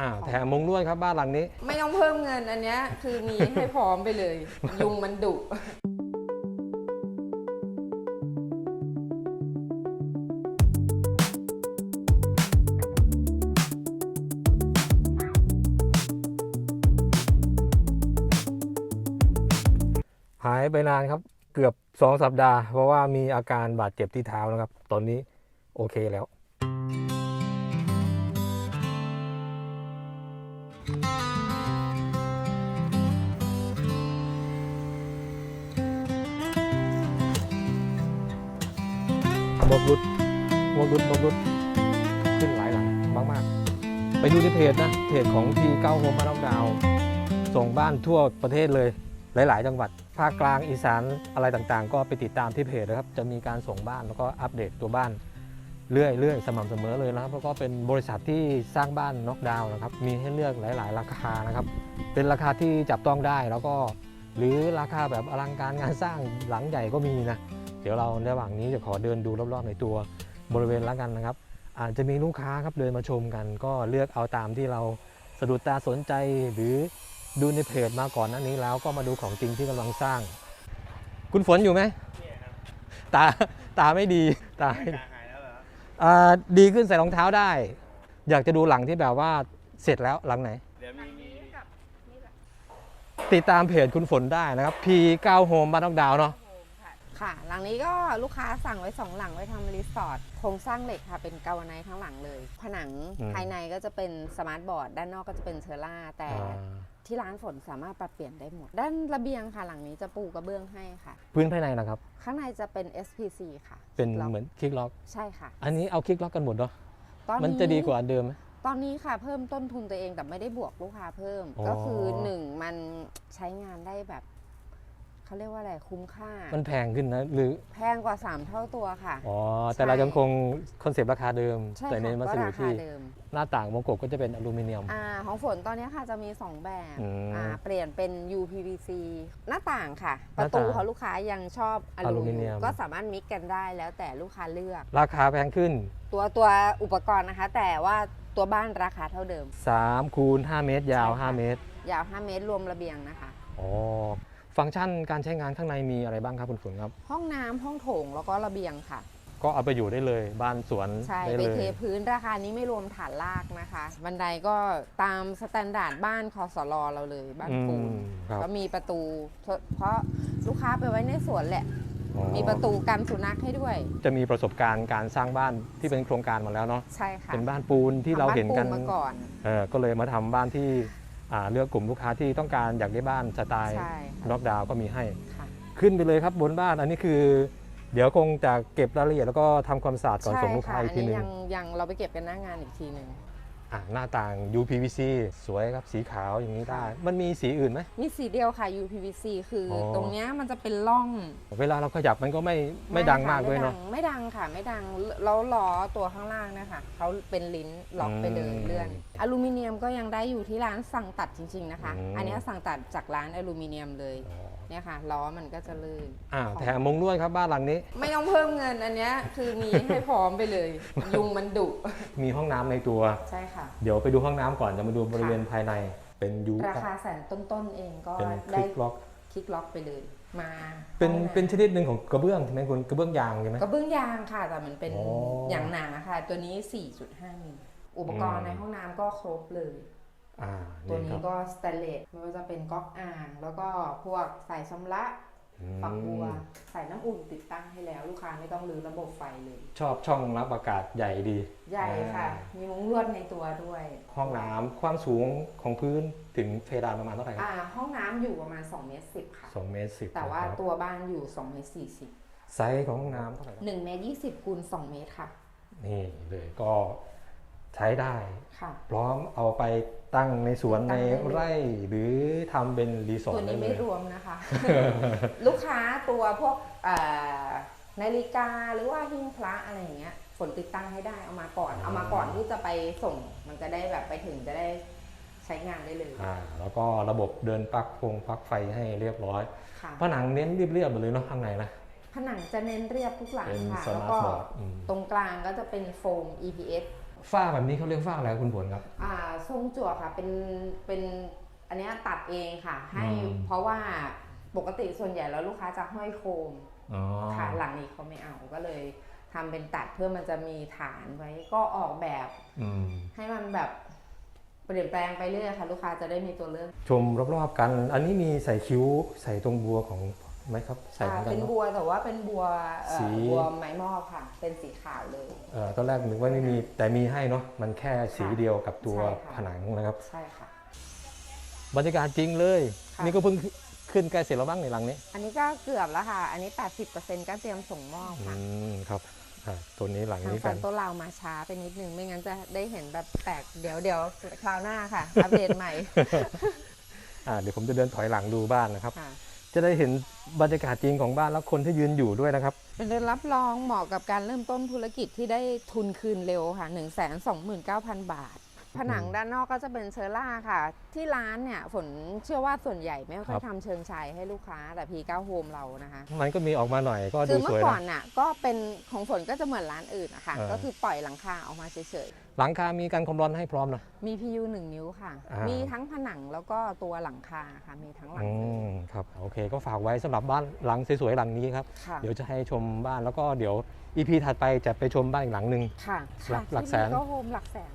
อ้าวแถมมุงลวดครับบ้านหลังนี้ ไม่ต้องเพิ่มเงินอันเนี้ยคือมีให้พร้อมไปเลย ยุงมันดุ หายไปนานครับ เกือบ 2 สัปดาห์ เพราะว่ามีอาการบาดเจ็บที่เท้านะครับ ตอนนี้โอเคแล้ว มดรุดมดรุดมดรุดขึ้นหลายหลังมากๆไปดูในเพจนะเพจของทีเก้าโฮมมาน้องดาว ส่งบ้านทั่วประเทศเลยหลาย ๆ จังหวัด ภาคกลางอีสานอะไรต่างๆ ก็ไปติดตามที่เพจนะครับ จะมีการส่งบ้านแล้วก็อัปเดตตัวบ้านเรื่อยๆ สม่ำเสมอเลยนะครับแล้วก็เป็นบริษัทที่สร้างบ้านน็อกดาวน์นะครับ มีให้เลือกหลาย ๆ ราคานะครับ เป็นราคาที่จับต้องได้แล้วก็ หรือราคาแบบอลังการงานสร้างหลังใหญ่ก็มีนะ ดี๋ยวเราในระหว่างนี้จะขอเดินดูรอบๆในตัวบริเวณแล้วกันนะครับ อาจจะมีลูกค้าครับเดินมาชมกัน ก็เลือกเอาตามที่เราสะดุดตาสนใจหรือดูในเพจมาก่อนหน้านี้แล้วก็มาดูของจริงที่กำลังสร้าง คุณฝนอยู่ไหมตาตาไม่ดีตาไม่ดีอ่าดีขึ้นใส่รองเท้าได้ อยากจะดูหลังที่แบบว่าเสร็จแล้วหลังไหนเดี๋ยวมีมีติดตามเพจคุณฝนได้นะครับ P9 Home บ้านนอกดาวน์เนาะ ค่ะ หลังนี้ก็ลูกค้าสั่งไว้สองหลังไว้ทำรีสอร์ทโครงสร้างเหล็กค่ะ เป็นกาวไนท์ทั้งหลังเลย ผนังอืมภายในก็จะเป็นสมาร์ทบอร์ด ด้านนอกก็จะเป็นเชอร่า แต่อ่าที่ร้านฝนสามารถปรับเปลี่ยนได้หมด ด้านระเบียงค่ะ หลังนี้จะปูกระเบื้องให้ค่ะ พื้นภายในนะครับ ข้างในจะเป็น SPC ค่ะ เป็นล็กเหมือนคลิกล็อก ใช่ค่ะ อันนี้เอาคลิกล็อกกันหมดเนาะตอนมันนี้จะดีกว่าอันเดิมไหมตอนนี้ค่ะเพิ่มต้นทุนตัวเองแต่ไม่ได้บวกลูกค้าเพิ่มอ๋อก็คือหนึ่งมันใช้งานได้แบบ เขาเรียกว่าอะไรคุ้มค่า มันแพงขึ้นนะหรือแพงกว่า 3 เท่าตัวค่ะ อ๋อแต่เรายังคงคอนเซปต์ราคาเดิม ใช่แต่ในค่ะวัก็สดุราคาที่เดิม หน้าต่างวงกบก็จะเป็นอลูมิเนียม อ่าของฝนตอนนี้ค่ะจะมี 2 แบบอืมอ่าเปลี่ยนเป็น UPVC หน้าต่างค่ะ หปน้าระต่างตูเขาลูกค้ายังชอบออลูลูมิมิเนีเนียยม มก็สามารถมิกกันได้แล้วแต่ลูกค้าเลือก ราคาแพงขึ้นตัวตัวอุปกรณ์นะคะ แต่ว่าตัวบ้านราคาเท่าเดิม 3คูณ5เมตรยาว ใช่ค่ะ 5 เมตรยาว 5 เมตรรวมระเบียงนะคะ อ๋อ ฟังก์ชันการใช้งานข้างในมีอะไรบ้างครับคุณฝนครับ ห้องน้ำห้องโถงแล้วก็ระเบียงค่ะ ก็เอาไปอยู่ได้เลยบ้านสวนใช่ได้ไปเลเทย พื้นราคานี้ไม่รวมฐานลากนะคะ บันไดก็ตามสแตนดาร์ดบ้านคอสลอเราเลยบ้านอืปูนมครับ ก็มีประตู เพราะลูกค้าไปไว้ในสวนแหละ อ๋อมีประตูกันสุนัขให้ด้วย จะมีประสบการณ์การสร้างบ้านที่เป็นโครงการมาแล้วเนาะใช่ค่ะเป็นบ้านปูนที่เราเห็นกันทำบ้าปูมาก่อน เออก็เลยมาทำบ้านที่อ่า เลือกกลุ่มลูกค้าที่ต้องการอยากได้บ้านสไตล์ใช่ค่ะน็อกดาวน์ก็มีให้ค่ะขึ้นไปเลยครับบนบ้านอันนี้คือ เดี๋ยวคงจะเก็บรายละเอียดแล้วก็ทำความสะอาดก่อนใช่ส่งลูกค่ะค้าอัอีกทีนี้หนึงยังยังเราไปเก็บกันหน้างานอีกทีหนึ่ง อะหน้าต่าง UPVC สวยครับสีขาวอย่างนี้ได้ค่ะมันมีสีอื่นไหม มีสีเดียวค่ะ UPVC คือออ ตรงเนี้ยมันจะเป็นร่องเวลาเราขยับมันก็ไม่ไม่ดังมากด้วยเนาะ ไม่ดังค่ะ ไม่ดังแล้วล้อตัวข้างล่างเนะคะเขาเป็นลิ้นล็อกไปเลยอืมเลื่อน อลูมิเนียมก็ยังได้อยู่ที่ร้านสั่งตัดจริง ๆนะคะ อืม อันเนี้ยสั่งตัดจากร้านอลูมิเนียมเลย เนี่ยค่ะล้อมันก็จะลื่นอ่าแถมมุงลวดครับบ้านหลังนี้ ไม่ต้องเพิ่มเงินอันเนี้ยคือมีให้พร้อมไปเลย ยุงมันดุมีห้องน้ำในตัว ใช่ค่ะ เดี๋ยวไปดูห้องน้ำก่อนจะมาดูบริเวณภายในเป็นยูราคาแสนต้นๆเองก็เป็นคได้ลิกล็อก คลิกล็อกไปเลยมาเป็นห้องำ เป็นชนิดหนึ่งของกระเบื้องใช่ไหมคุณกระเบื้องยางใช่ไหม กระเบื้องยางค่ะ แต่มันเป็นอ๋อออย่างหนาค่ะ ตัวนี้ 4.5มิลอุปกรอืณ์มในห้องน้ำก็ครบเลยอ่า ตัวนี่คนี้รับก็สแตนเลสไม่ว่าจะเป็นก๊อกอ่าง แล้วก็พวกสายชำระอืมฝักบัวใส่น้ำอุ่นติดตั้งให้แล้ว ลูกค้าไม่ต้องรื้อระบบไฟเลย ชอบช่องรับอากาศใหญ่ดี ใหญ่ค่ะอ่ามีมุ้งลวดในตัวด้วย ห้องน้ำความสูงของพื้นถึงเพดานประมาณเท่าไหร่ครับอ่าห้องน้ำอยู่ประมาณ2เมตร10ค่ะสองเมตรสิบแต่ว่านะครับตัวบ้านอยู่2เมตร40ไซส์ของห้องน้ำเท่าไหร่ครับ1เมตร20คูณ2เมตรค่ะ นี่เลยก็ ใช้ได้ค่ะพร้อมเอาไปตั้งในสวนตั้ในงได้เลยไร่หรือทำเป็นรีสอตัร์วทได้นี้เลไม่ยรวมนะคะ ลูกค้าตัวพวกเอ่อนาฬิกาหรือว่าหิ้งพระอะไรอย่างเงี้ยฝนติดตั้งให้ได้เอามาก่อน เอามาก่อนที่จะไปส่ง มันจะได้แบบไปถึงจะได้ใช้งานได้เลยอ่าแล้วก็ระบบเดินปลั๊กพงปลั๊กไฟให้เรียบร้อยค่ะผนังเน้นเรียบๆหมดเลยเนาะข้างในนะผนังจะเน้นเรียบทุกหลังเป็นค่ะสแล้วมาร์ทก็บอร์ดอืมตรงกลางก็จะเป็นโฟม EPS ฝ้าแบบนี้เขาเรียกฝ้าอะไรครับคุณผลครับ อ่าทรงจั่วค่ะเป็นเป็นอันเนี้ยตัดเองค่ะ ให้อืม เพราะว่าปกติส่วนใหญ่แล้วลูกค้าจะห้อยโคมอ๋อค่ะหลังนี้เขาไม่เอาก็เลยทำเป็นตัดเพื่อมันจะมีฐานไว้ก็ออกแบบอืมให้มันแบบเปลี่ยนแปลงไปเรื่อยค่ะ ลูกค้าจะได้มีตัวเลือก ชมรอบๆกัน อันนี้มีใส่คิ้วใส่ตรงบัวของ ไหมครับใส่เหมือนอ่ากันเป็นเนอะ บัวแต่ว่าเป็นบัวเอ่อสี บัวไม้มอบค่ะ เป็นสีขาวเลย เอ่อตอนแรกนึกว่าไม่มีแต่มีให้เนาะมันแค่สีค่ะเดียวกับตัวใช่ค่ะ ผนังนะครับ ใช่ค่ะ บรรยากาศจริงเลย ค่ะ นี่ก็เพิ่งขึ้นใกล้เสร็จแล้วบ้างในหลังนี้อันนี้ก็เกือบแล้วค่ะ อันนี้ 80%ก็เตรียมส่งมอบอืค่ะมครับอ่าตัวนี้หลังทางนี้แฟกันนโตัวเรามาช้าไปนิดนึง ไม่งั้นจะได้เห็นแบบแตกเดี๋ยวเดี๋ยวคราวหน้าค่ะ อัปเดตใหม่อ่า เดี๋ยวผมจะเดินถอยหลังดูบ้านนะครับค่ะจะได้เห็นบรรยากาศจริงของบ้านแล้วคนที่ยืนอยู่ด้วยนะครับ เป็นรับรองเหมาะกับการเริ่มต้นธุรกิจที่ได้ทุนคืนเร็วค่ะ1 2 9 0 0 0บาท ผนังด้านนอกก็จะเป็นเชอร่าค่ะ ที่ร้านเนี่ยฝนเชื่อว่าส่วนใหญ่ไม่ค่อคยรับทำเชิงชายให้ลูกค้าแต่พีเก้าโฮมเรานะคะมันก็มีออกมาหน่อยก็คืดูอสเมื่วยอก่อนะนน่ะก็เป็นของฝนก็จะเหมือนร้านอื่นอะค่ะเออก็คือปล่อยหลังคาออกมาเฉยหลังคา มีการความร้อนให้พร้อมนะๆมี PU 1นิ้วค่ะอ่ามีมีทั้งผนังแล้วก็ตัวหลังคาค่ะมีทั้งหลังอืเลยมครับโอเค ก็ฝากไว้สำหรับบ้านหลังสวยๆหลังนี้ครับค่ะเดี๋ยวจะให้ชมบ้านแล้วก็เดี๋ยวอีพีถัดไปจะไปชมบ้านอีกหลังหนึ่งค่ะหลักหลักแสนก็โฮมหลักแสน